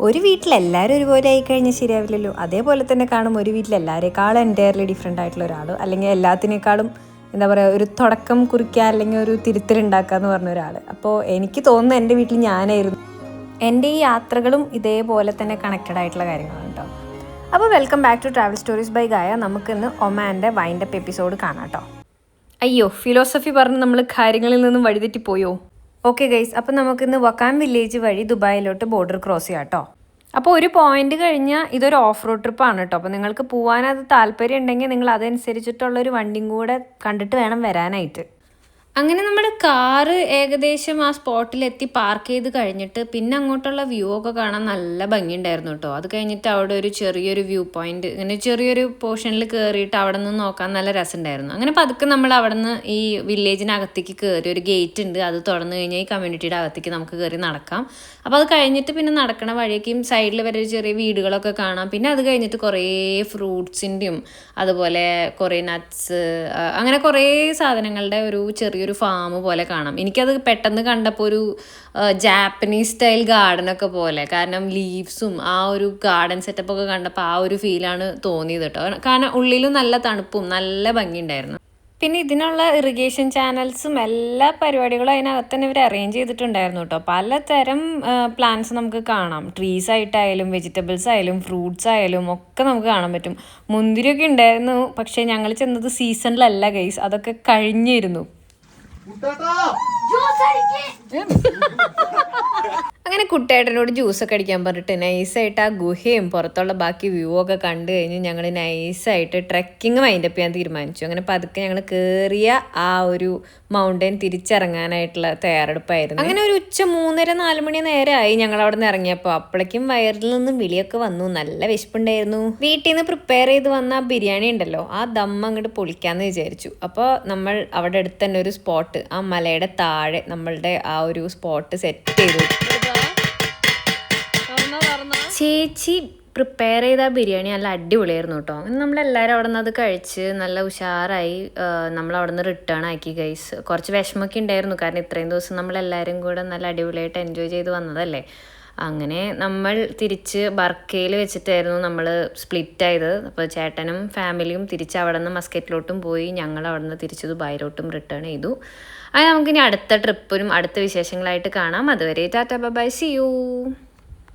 ഒരു വീട്ടിലെല്ലാവരും ഒരുപോലെ ആയി കഴിഞ്ഞാൽ ശരിയാവില്ലല്ലോ. അതേപോലെ തന്നെ കാണും ഒരു വീട്ടിലെല്ലാവരെക്കാളും എന്റയർലി ഡിഫറെന്റ് ആയിട്ടുള്ള ഒരാൾ അല്ലെങ്കിൽ എല്ലാത്തിനേക്കാളും എന്താ പറയുക ഒരു തുടക്കം കുറിക്കുക അല്ലെങ്കിൽ ഒരു തിരുത്തലുണ്ടാക്കുക എന്ന് പറഞ്ഞ ഒരാൾ അപ്പോൾ എനിക്ക് തോന്നുന്നു എന്റെ വീട്ടിൽ ഞാനായിരുന്നു. എന്റെ ഈ യാത്രകളും ഇതേപോലെ തന്നെ കണക്റ്റഡ് ആയിട്ടുള്ള കാര്യങ്ങളാണ് കേട്ടോ അപ്പോൾ welcome back to travel stories by Gaya നമുക്കിന്ന് ഒമാന്റെ വൈൻഡപ്പ് എപ്പിസോഡ് കാണാം കേട്ടോ അയ്യോ ഫിലോസഫി പറഞ്ഞ് നമ്മൾ കാര്യങ്ങളിൽ നിന്നും വഴിതെറ്റിപ്പോയോ? ഓക്കെ ഗൈസ് നമുക്ക് നമുക്കിന്ന് വക്കാൻ വില്ലേജ് വഴി ദുബായിലോട്ട് ബോർഡർ ക്രോസ് ചെയ്യാം കേട്ടോ അപ്പോൾ ഒരു പോയിന്റ് കഴിഞ്ഞാൽ ഇതൊരു ഓഫ് റോഡ് ട്രിപ്പാണ് കേട്ടോ അപ്പോൾ നിങ്ങൾക്ക് പോകാനത് താല്പര്യം ഉണ്ടെങ്കിൽ നിങ്ങൾ അതനുസരിച്ചിട്ടുള്ളൊരു വണ്ടിയും കൂടെ കണ്ടിട്ട് വേണം വരാനായിട്ട്. അങ്ങനെ നമ്മുടെ കാറ് ഏകദേശം ആ സ്പോട്ടിലെത്തി പാർക്ക് ചെയ്ത് കഴിഞ്ഞിട്ട് പിന്നെ അങ്ങോട്ടുള്ള വ്യൂ ഒക്കെ കാണാൻ നല്ല ഭംഗിയുണ്ടായിരുന്നു കേട്ടോ. അത് കഴിഞ്ഞിട്ട് അവിടെ ഒരു ചെറിയൊരു വ്യൂ പോയിന്റ് ഇങ്ങനെ ചെറിയൊരു പോർഷനിൽ കയറിയിട്ട് അവിടെ നിന്ന് നോക്കാൻ നല്ല രസമുണ്ടായിരുന്നു. അങ്ങനെ പതുക്കെ നമ്മൾ അവിടെ നിന്ന് ഈ വില്ലേജിനകത്തേക്ക് കയറി ഒരു ഗേറ്റ് ഉണ്ട് അത് തുറന്നു കഴിഞ്ഞാൽ ഈ കമ്മ്യൂണിറ്റിയുടെ അകത്തേക്ക് നമുക്ക് കയറി നടക്കാം. അപ്പോൾ അത് കഴിഞ്ഞിട്ട് പിന്നെ നടക്കണ വഴിയേക്കും സൈഡിൽ വരെ ചെറിയ വീടുകളൊക്കെ കാണാം. പിന്നെ അത് കഴിഞ്ഞിട്ട് കുറേ ഫ്രൂട്ട്സിന്റെയും അതുപോലെ കുറേ നട്ട്സ് അങ്ങനെ കുറേ സാധനങ്ങളുടെ ഒരു ചെറിയൊരു ഫാം പോലെ കാണാം. എനിക്കത് പെട്ടെന്ന് കണ്ടപ്പോൾ ഒരു ജാപ്പനീസ് സ്റ്റൈൽ ഗാർഡനൊക്കെ പോലെ. കാരണം ലീവ്സും ആ ഒരു ഗാർഡൻ സെറ്റപ്പൊക്കെ കണ്ടപ്പോൾ ആ ഒരു ഫീലാണ് തോന്നിയത് കേട്ടോ കാരണം ഉള്ളിലും നല്ല തണുപ്പും നല്ല ഭംഗിയുണ്ടായിരുന്നു. പിന്നെ ഇതിനുള്ള ഇറിഗേഷൻ ചാനൽസും എല്ലാ പരിപാടികളും അതിനകത്ത് തന്നെ ഇവർ അറേഞ്ച് ചെയ്തിട്ടുണ്ടായിരുന്നു കേട്ടോ പലതരം പ്ലാന്റ്സ് നമുക്ക് കാണാം. ട്രീസ് ആയിട്ടായാലും വെജിറ്റബിൾസ് ആയാലും ഫ്രൂട്ട്സ് ആയാലും ഒക്കെ നമുക്ക് കാണാൻ പറ്റും. മുന്തിരിയൊക്കെ ഉണ്ടായിരുന്നു പക്ഷേ ഞങ്ങൾ ചെന്നത് സീസണിലല്ല ഗൈസ് അതൊക്കെ കഴിഞ്ഞിരുന്നു. ઉતાટા જો સરકી એમ? അങ്ങനെ കുട്ടേട്ടനോട് ജ്യൂസൊക്കെ അടിക്കാൻ പറഞ്ഞിട്ട് നൈസായിട്ട് ആ ഗുഹയും പുറത്തുള്ള ബാക്കി വ്യൂ ഒക്കെ കണ്ടു കഴിഞ്ഞ് ഞങ്ങൾ നൈസായിട്ട് ട്രക്കിങ് മൈൻഡപ്പ് ചെയ്യാൻ തീരുമാനിച്ചു. അങ്ങനെ പതുക്കെ ഞങ്ങൾ കയറിയ ആ ഒരു മൗണ്ടൻ തിരിച്ചിറങ്ങാനായിട്ടുള്ള തയ്യാറെടുപ്പായിരുന്നു. അങ്ങനെ ഒരു ഉച്ച മൂന്നര നാല് മണി നേരമായി ഞങ്ങൾ അവിടെ നിന്ന് ഇറങ്ങിയപ്പോൾ അപ്പോഴേക്കും വയറിൽ നിന്നും വിളിയൊക്കെ വന്നു. നല്ല വിശപ്പുണ്ടായിരുന്നു. വീട്ടിൽ നിന്ന് പ്രിപ്പയർ ചെയ്ത് വന്ന ബിരിയാണി ഉണ്ടല്ലോ ആ ദം അങ്ങോട്ട് പൊളിക്കാന്ന് വിചാരിച്ചു. അപ്പോൾ നമ്മൾ അവിടെ അടുത്ത് തന്നെ ഒരു സ്പോട്ട് ആ മലയുടെ താഴെ നമ്മളുടെ ആ ഒരു സ്പോട്ട് സെറ്റ് ചെയ്തു. ചേച്ചി പ്രിപ്പയർ ചെയ്ത ബിരിയാണി നല്ല അടിപൊളിയായിരുന്നു കേട്ടോ. നമ്മളെല്ലാവരും അവിടെ നിന്ന് അത് കഴിച്ച് നല്ല ഉഷാറായി നമ്മൾ അവിടെ നിന്ന് റിട്ടേൺ ആക്കി ഗൈസ് കുറച്ച് വിഷമമൊക്കെ ഉണ്ടായിരുന്നു. കാരണം ഇത്രയും ദിവസം നമ്മളെല്ലാവരും കൂടെ നല്ല അടിപൊളിയായിട്ട് എൻജോയ് ചെയ്ത് വന്നതല്ലേ? അങ്ങനെ നമ്മൾ തിരിച്ച് ബർക്കയിൽ വെച്ചിട്ടായിരുന്നു നമ്മൾ സ്പ്ലിറ്റ് ആയത്. അപ്പോൾ ചേട്ടനും ഫാമിലിയും തിരിച്ച് അവിടെ നിന്ന് മസ്കറ്റിലോട്ടും പോയി. ഞങ്ങൾ അവിടെ നിന്ന് തിരിച്ച് ദുബായിലോട്ടും റിട്ടേൺ ചെയ്തു. അങ്ങനെ നമുക്കിനി അടുത്ത ട്രിപ്പിനും അടുത്ത വിശേഷങ്ങളായിട്ട് കാണാം. അതുവരെ ടാറ്റ ബൈ സി യു